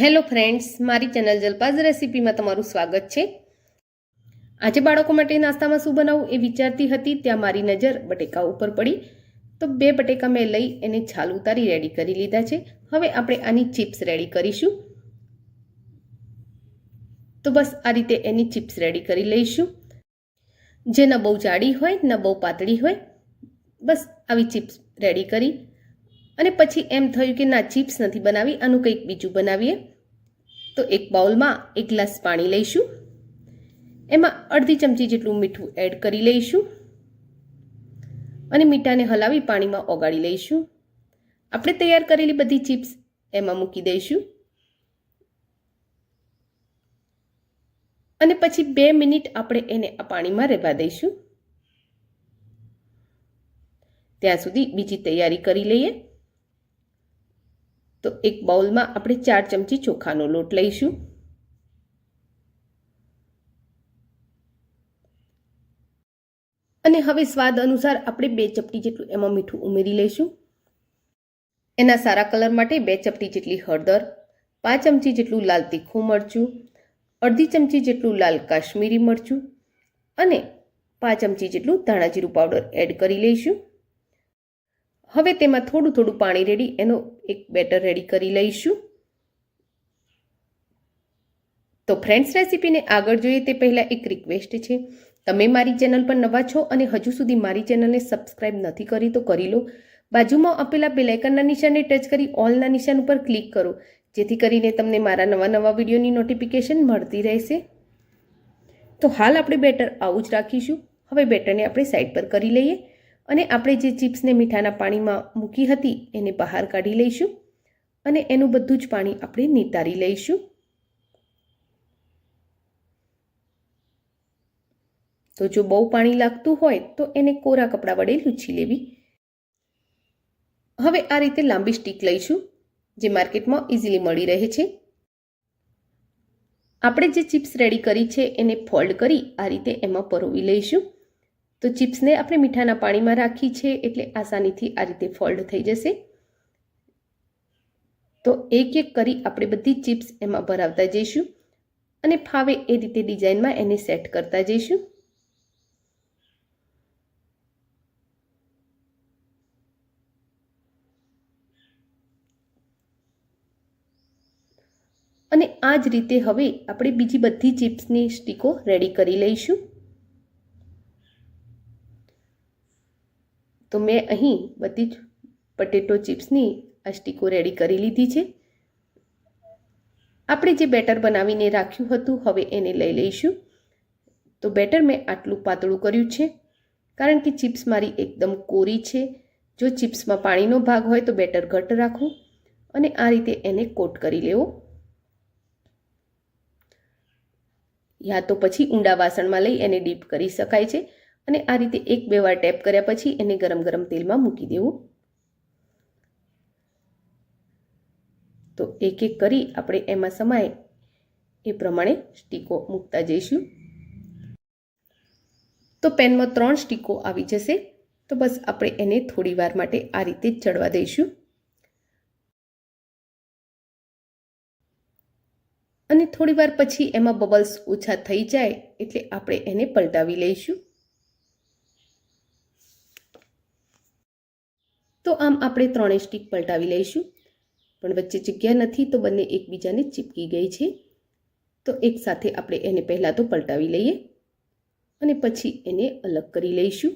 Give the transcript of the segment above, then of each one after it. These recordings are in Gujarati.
હેલો ફ્રેન્ડ્સ, મારી ચેનલ જલપાઝ રેસીપીમાં તમારું સ્વાગત છે. આજે બાળકો માટે નાસ્તામાં શું બનાવવું એ વિચારતી હતી, ત્યાં મારી નજર બટેકા ઉપર પડી. તો બે બટેકા મેં લઈ એને છાલ ઉતારી રેડી કરી લીધા છે. હવે આપણે આની ચિપ્સ રેડી કરીશું. તો બસ આ રીતે એની ચિપ્સ રેડી કરી લઈશું. જે ન બહુ જાડી હોય, ન બહુ પાતળી હોય, બસ આવી ચિપ્સ રેડી કરી. અને પછી એમ થયું કે ના, ચિપ્સ નથી બનાવી, આનું કંઈક બીજું બનાવીએ. તો એક બાઉલમાં એક ગ્લાસ પાણી લઈશું. એમાં અડધી ચમચી જેટલું મીઠું એડ કરી લઈશું. અને મીઠાને હલાવી પાણીમાં ઓગાળી લઈશું. આપણે તૈયાર કરેલી બધી ચિપ્સ એમાં મૂકી દઈશું. અને પછી બે મિનિટ આપણે એને આ પાણીમાં રહેવા દઈશું. ત્યાં સુધી બીજી તૈયારી કરી લઈએ. તો એક બાઉલમાં આપણે ચાર ચમચી ચોખાનો લોટ લઈશું. અને હવે સ્વાદ અનુસાર આપણે બે ચપટી જેટલું એમાં મીઠું ઉમેરી લઈશું. એના સારા કલર માટે બે ચપટી જેટલી હળદર, પાંચ ચમચી જેટલું લાલ તીખું મરચું, અડધી ચમચી જેટલું લાલ કાશ્મીરી મરચું અને પાંચ ચમચી જેટલું ધાણાજીરું પાવડર એડ કરી લઈશું. હવે તેમાં થોડું થોડું પાણી રેડી, એનો એક બેટર રેડી કરી લઈશું. તો ફ્રેન્ડ્સ રેસીપીને આગળ જોઈએ તે પહેલાં એક રિક્વેસ્ટ છે. તમે મારી ચેનલ પર નવા છો અને હજુ સુધી મારી ચેનલને સબસ્ક્રાઇબ નથી કરી તો કરી લો. બાજુમાં આપેલા બેલાઇકનના નિશાનને ટચ કરી ઓલના નિશાન ઉપર ક્લિક કરો. જેથી કરીને તમને મારા નવા નવા વિડીયોની નોટિફિકેશન મળતી રહેશે. તો હાલ આપણે બેટર આવું જ રાખીશું. હવે બેટરને આપણે સાઈડ પર કરી લઈએ. અને આપણે જે ચિપ્સને મીઠાના પાણીમાં મૂકી હતી એને બહાર કાઢી લઈશું અને એનું બધું જ પાણી આપણે નિતારી લઈશું. તો જો બહુ પાણી લાગતું હોય તો એને કોરા કપડાં વડે લૂછી લેવી. હવે આ રીતે લાંબી સ્ટીક લઈશું, જે માર્કેટમાં ઇઝીલી મળી રહે છે. આપણે જે ચિપ્સ રેડી કરી છે એને ફોલ્ડ કરી આ રીતે એમાં પરોવી લઈશું. તો ચિપ્સને આપણે મીઠાના પાણીમાં રાખી છે એટલે આસાનીથી આ રીતે ફોલ્ડ થઈ જશે. તો એક એક કરી આપણે બધી ચિપ્સ એમાં ભરાવતા જઈશું અને ફાવે એ રીતે ડિઝાઇનમાં એને સેટ કરતા જઈશું. અને આ જ રીતે હવે આપણે બીજી બધી ચિપ્સની સ્ટીકો રેડી કરી લઈશું. તો મેં અહીં બધી જ પટેટો ચિપ્સની આ સ્ટીકો રેડી કરી લીધી છે. આપણે જે બેટર બનાવીને રાખ્યું હતું, હવે એને લઈ લઈશું. તો બેટર મેં આટલું પાતળું કર્યું છે, કારણ કે ચિપ્સ મારી એકદમ કોરી છે. જો ચિપ્સમાં પાણીનો ભાગ હોય તો બેટર ઘટ રાખવું અને આ રીતે એને કોટ કરી લેવો. યા તો પછી ઊંડા વાસણમાં લઈ એને ડીપ કરી શકાય છે. અને આ રીતે એક બે વાર ટેપ કર્યા પછી એને ગરમ ગરમ તેલમાં મૂકી દેવું. તો એક એક કરી આપણે એમાં સમાય એ પ્રમાણે સ્ટીકો મૂકતા જઈશું. તો પેનમાં ત્રણ સ્ટીકો આવી જશે. તો બસ આપણે એને થોડી વાર માટે આ રીતે ચડવા દઈશું. અને થોડી વાર પછી એમાં બબલ્સ ઓછા થઈ જાય એટલે આપણે એને પલટાવી લઈશું. તો આમ આપણે ત્રણેય સ્ટીક પલટાવી લઈશું. પણ વચ્ચે જગ્યા નથી તો બંને એકબીજાને ચીપકી ગઈ છે. તો એક સાથે આપણે એને પહેલાં તો પલટાવી લઈએ અને પછી એને અલગ કરી લઈશું.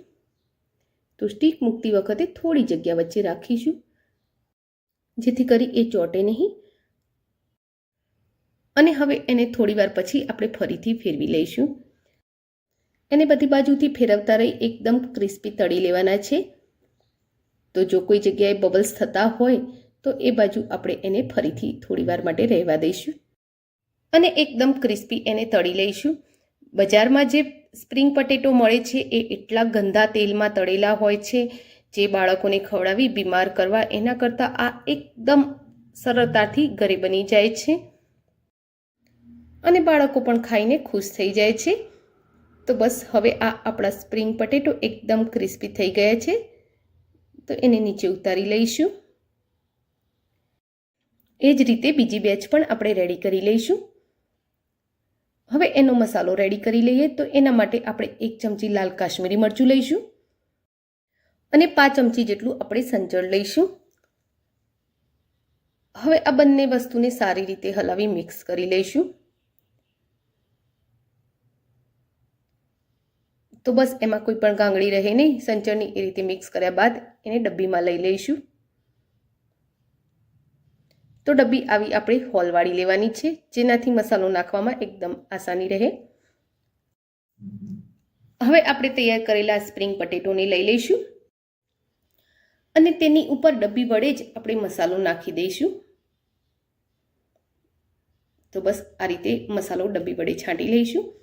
તો સ્ટીક મૂકતી વખતે થોડી જગ્યા વચ્ચે રાખીશું, જેથી કરી એ ચોટે નહીં. અને હવે એને થોડી વાર પછી આપણે ફરીથી ફેરવી લઈશું. એને બધી બાજુથી ફેરવતા રહી એકદમ ક્રિસ્પી તળી લેવાના છે. તો જો કોઈ જગ્યાએ બબલ્સ થતા હોય, તો એ બાજુ આપણે એને ફરીથી થોડી વાર માટે રહેવા દઈશું. અને એકદમ ક્રિસ્પી એને તળી લઈશું. બજારમાં જે સ્પ્રિંગ પટેટો મળે છે, એ એટલા ગંદા તેલમાં તળેલા હોય છે, જે બાળકોને ખવડાવી બીમાર કરવા, એના કરતાં આ એકદમ સરળતાથી ઘરે બની જાય છે. અને બાળકો પણ ખાઈને ખુશ થઈ જાય છે. તો બસ, હવે આ આપણા સ્પ્રિંગ પટેટો એકદમ ક્રિસ્પી થઈ ગયા છે. તો એને નીચે ઉતારી લઈશું. એ જ રીતે બીજી બેચ પણ આપણે રેડી કરી લઈશું. હવે એનો મસાલો રેડી કરી લઈએ તો એના માટે આપણે એક ચમચી લાલ કાશ્મીરી મરચું લઈશું અને પાંચ ચમચી જેટલું આપણે સંચળ લઈશું. હવે આ બંને વસ્તુને સારી રીતે હલાવી મિક્સ કરી લઈશું. તો બસ એમાં કોઈ પણ ગાંગડી રહે નહીં સંચળની એ રીતે મિક્સ કર્યા બાદ એને ડબ્બીમાં લઈ લઈશું. તો ડબ્બી આવી આપણે હોલવાળી લેવાની છે, જેનાથી મસાલો નાખવામાં એકદમ આસાની રહે. હવે આપણે તૈયાર કરેલા સ્પ્રિંગ પટેટોને લઈ લઈશું. અને તેની ઉપર ડબ્બી વડે જ આપણે મસાલો નાખી દઈશું. તો બસ આ રીતે મસાલો ડબ્બી વડે છાંટી લઈશું.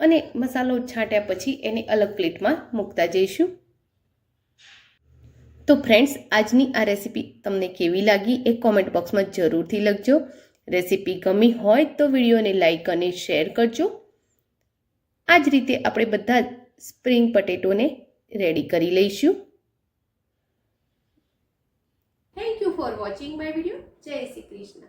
અને મસાલો છાંટ્યા પછી એને અલગ પ્લેટમાં મૂકતા જઈશું. તો ફ્રેન્ડ્સ, આજની આ રેસીપી તમને કેવી લાગી એ કોમેન્ટ બોક્સમાં જરૂરથી લખજો. રેસીપી ગમી હોય તો વિડીયોને લાઇક અને શેર કરજો. આ જ રીતે આપણે બધા સ્પ્રિંગ પટેટોને રેડી કરી લઈશું. Thank you for watching my video જય શ્રી કૃષ્ણ.